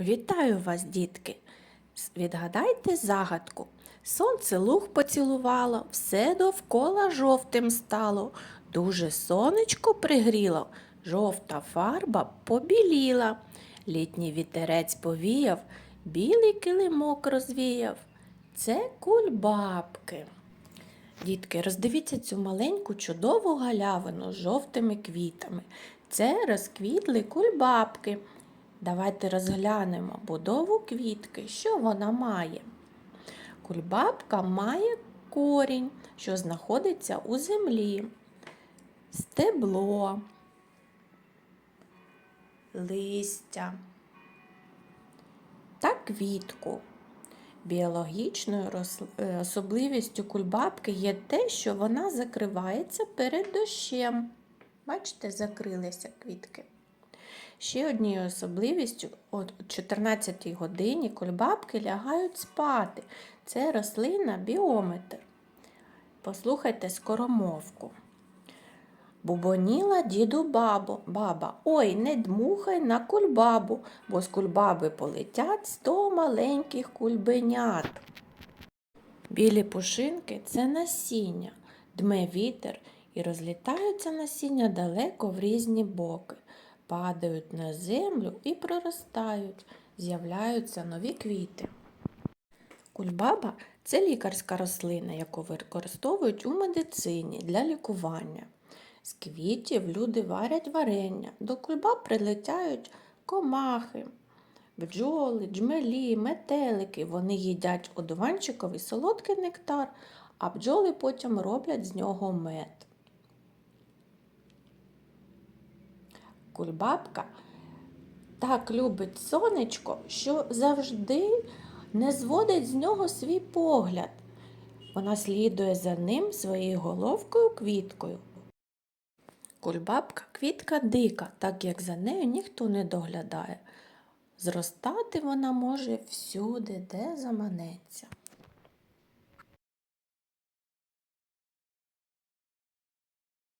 Вітаю вас, дітки! Відгадайте загадку. Сонце луг поцілувало, все довкола жовтим стало. Дуже сонечко пригріло, жовта фарба побіліла. Літній вітерець повіяв, білий килимок розвіяв. Це кульбабки. Дітки, роздивіться цю маленьку чудову галявину з жовтими квітами. Це розквітли кульбабки. Давайте розглянемо будову квітки, що вона має. Кульбабка має корінь, що знаходиться у землі, стебло, листя та квітку. Біологічною е, особливістю кульбабки є те, що вона закривається перед дощем. Бачите, закрилися квітки. Ще однією особливістю о 14 годині кульбабки лягають спати. Це рослина біометр. Послухайте скоромовку. Бубоніла діду бабо, баба, ой, не дмухай на кульбабу, бо з кульбаби полетять сто маленьких кульбенят. Білі пушинки це насіння, дме вітер і розлітаються насіння далеко в різні боки, падають на землю і проростають, з'являються нові квіти. Кульбаба це лікарська рослина, яку використовують у медицині для лікування. З квітів люди варять варення. До кульбаб прилетяють комахи, бджоли, джмелі, метелики. Вони їдять одуванчиковий солодкий нектар, а бджоли потім роблять з нього мед. Кульбабка так любить сонечко, що завжди не зводить з нього свій погляд. Вона слідує за ним своєю головкою квіткою. Кульбабка квітка дика, так як за нею ніхто не доглядає. Зростати вона може всюди, де заманеться.